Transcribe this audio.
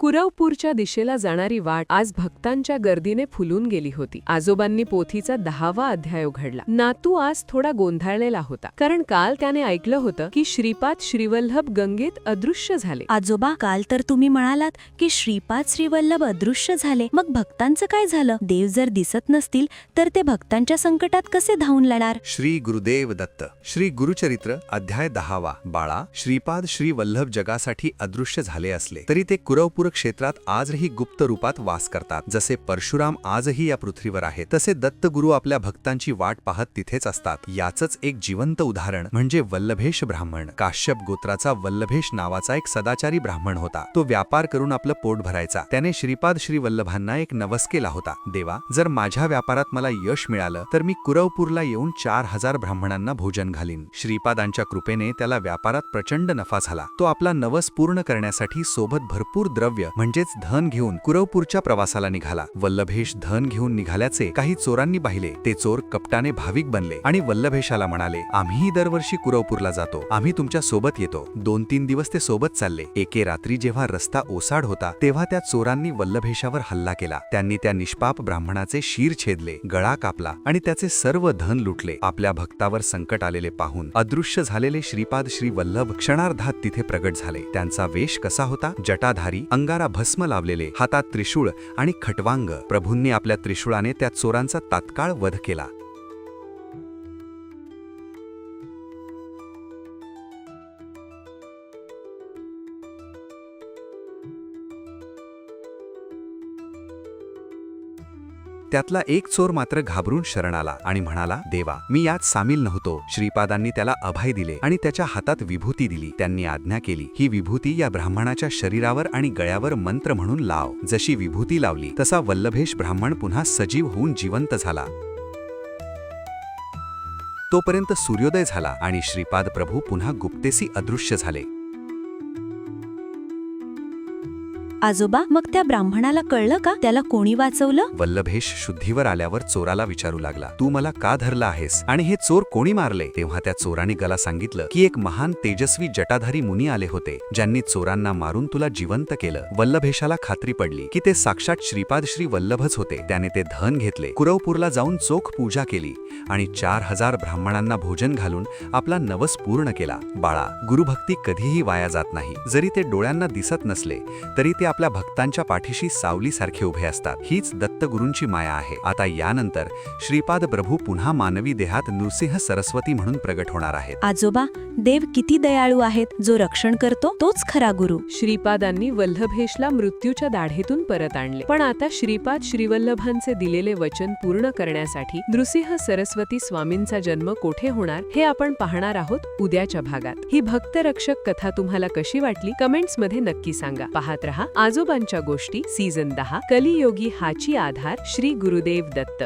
कुरवपूरच्या दिशेला जाणारी वाट आज भक्तांच्या गर्दीने फुलून गेली होती. आजोबांनी पोथीचा दहावा अध्याय उघडला. नातू आज थोडा गोंधळलेला होता. कारण काल त्याने ऐकलं होतं की श्रीपाद श्रीवल्लभ गंगेत अदृश्य झाले. आजोबा काल तर तुम्ही म्हणालात की श्रीपाद श्रीवल्लभ अदृश्य झाले. मग भक्तांचं काय झालं? देव जर दिसत नसतील तर ते भक्तांच्या संकटात कसे धावून लढणार? श्री गुरुदेव दत्त. श्री गुरुचरित्र अध्याय दहावा. बाळा श्रीपाद श्री वल्लभ जगासाठी अदृश्य झाले असले तरी ते कुरवपूर क्षेत्रात आजही गुप्त रूपात वास करतात. जसे परशुराम आजही या पृथ्वीवर आहेत तसे दत्तगुरु आपल्या भक्तांची वाट पाहत तिथेच असतात. याचंच एक जिवंत उदाहरण म्हणजे वल्लभेश ब्राह्मण. काश्यप गोत्राचा वल्लभेश नावाचा एक सदाचारी ब्राह्मण होता. तो व्यापार करून आपलं पोट भरायचा. त्याने श्रीपाद श्री वल्लभांना एक नवस केला होता. देवा जर माझ्या व्यापारात मला यश मिळालं तर मी कुरवपूरला येऊन चार हजार ब्राह्मणांना भोजन घालीन. श्रीपादांच्या कृपेने त्याला व्यापारात प्रचंड नफा झाला. तो आपला नवस पूर्ण करण्यासाठी सोबत भरपूर द्रव्य द्रव्य म्हणजेच धन घेऊन कुरवपूरच्या प्रवासाला निघाला. वल्लभेश धन घेऊन निघाल्याचे काही चोरांनी पाहिले. ते चोर कपटाने भाविक बनले आणि वल्लभेशाला म्हणाले आम्हीही दरवर्षी कुरवपूरला जातो. आम्ही तुमच्यासोबत येतो. दोन तीन दिवस ते सोबत चालले. एके रात्री जेव्हा रस्ता ओसाड होता तेव्हा त्या चोरांनी वल्लभेशावर हल्ला केला. त्यांनी त्या निष्पाप ब्राह्मणाचे शीर छेदले गळा कापला आणि त्याचे सर्व धन लुटले. आपल्या भक्तावर संकट आलेले पाहून अदृश्य झालेले श्रीपाद श्री वल्लभ क्षणार्धात तिथे प्रगट झाले. त्यांचा वेश कसा होता? जटाधारी अंग अंगारा भस्म लावलेले हातात त्रिशूळ आणि खटवांग. प्रभूंनी आपल्या त्रिशूळाने त्या चोरांचा तात्काळ वध केला. त्यातला एक चोर मात्र घाबरून शरण आला आणि म्हणाला देवा मी यात सामील नव्हतो. श्रीपादांनी त्याला अभय दिले आणि त्याच्या हातात विभूती दिली. त्यांनी आज्ञा केली ही विभूती या ब्राह्मणाच्या शरीरावर आणि गळ्यावर मंत्र म्हणून लाव. जशी विभूती लावली तसा वल्लभेश ब्राह्मण पुन्हा सजीव होऊन जिवंत झाला. तोपर्यंत सूर्योदय झाला आणि श्रीपाद प्रभू पुन्हा गुप्तेसी अदृश्य झाले. आजोबा मग त्या ब्राह्मणाला कळलं का? त्याला कोणी वाचवलं? वल्लभेश शुद्धीवर आल्यावर चोराला विचारू लागला तू मला का धरला आहेस? आणि हे चोर कोणी मारले? तेव्हा त्या चोराने गला सांगितलं की एक महान तेजस्वी जटाधारी मुनी आले होते ज्यांनी चोरांना मारून तुला जिवंत केलं. वल्लभेशाला खात्री पडली की ते साक्षात श्रीपाद श्री वल्लभच होते. त्याने ते धन घेतले कुरवपूरला जाऊन चोख पूजा केली आणि चार हजार ब्राह्मणांना भोजन घालून आपला नवस पूर्ण केला. बाळा गुरुभक्ती कधीही वाया जात नाही. जरी ते डोळ्यांना दिसत नसले तरी ते आपल्या भक्तांच्या पाठीशी सावलीसारखे उभे असतात. हीच दत्तगुरूंची माया आहे. आता यानंतर श्रीपाद प्रभू पुन्हा मानवी देहात नृसिंह सरस्वती म्हणून प्रगट होणार आहेत. आजोबा देव किती दयाळू आहेत जो रक्षण करतो तोच खरा गुरु. श्रीपादांनी वल्लभेशला मृत्यूच्या दाढेतून परत आणले. पण आता श्रीपाद श्रीवल्लभांचे दिलेले वचन पूर्ण करण्यासाठी नृसिंह सरस्वती स्वामींचा जन्म कोठे होणार हे आपण पाहणार आहोत उद्याच्या भागात. ही भक्तरक्षक कथा तुम्हाला कशी वाटली कमेंट्समध्ये नक्की सांगा. पाहत रहा आजोबांच्या गोष्टी सीझन दहा कलियोगी हाची आधार श्री गुरुदेव दत्त.